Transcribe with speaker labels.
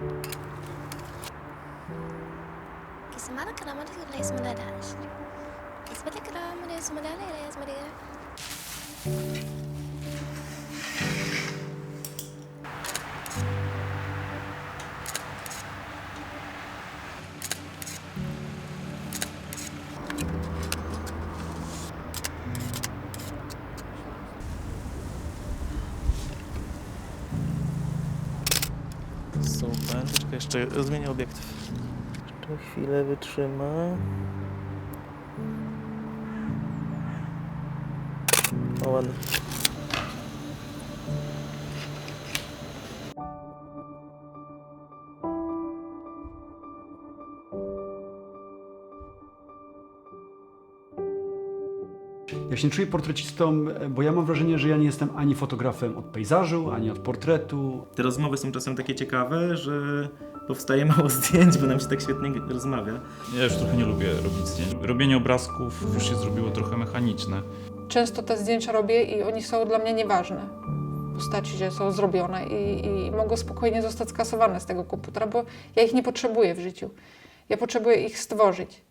Speaker 1: Thank you.
Speaker 2: Super. Czekaj, jeszcze zmienię obiektyw. Jeszcze chwilę wytrzyma. O, ładnie.
Speaker 3: Ja się nie czuję portrecistą, bo ja mam wrażenie, że ja nie jestem ani fotografem od pejzażu, ani od portretu.
Speaker 2: Te rozmowy są czasem takie ciekawe, że powstaje mało zdjęć, bo nam się tak świetnie rozmawia.
Speaker 4: Ja już trochę nie lubię robić zdjęć. Robienie obrazków już się zrobiło trochę mechaniczne.
Speaker 5: Często te zdjęcia robię i oni są dla mnie nieważne. W postaci, że są zrobione i, i mogą spokojnie zostać skasowane z tego komputera, bo ja ich nie potrzebuję w życiu. Ja potrzebuję ich stworzyć.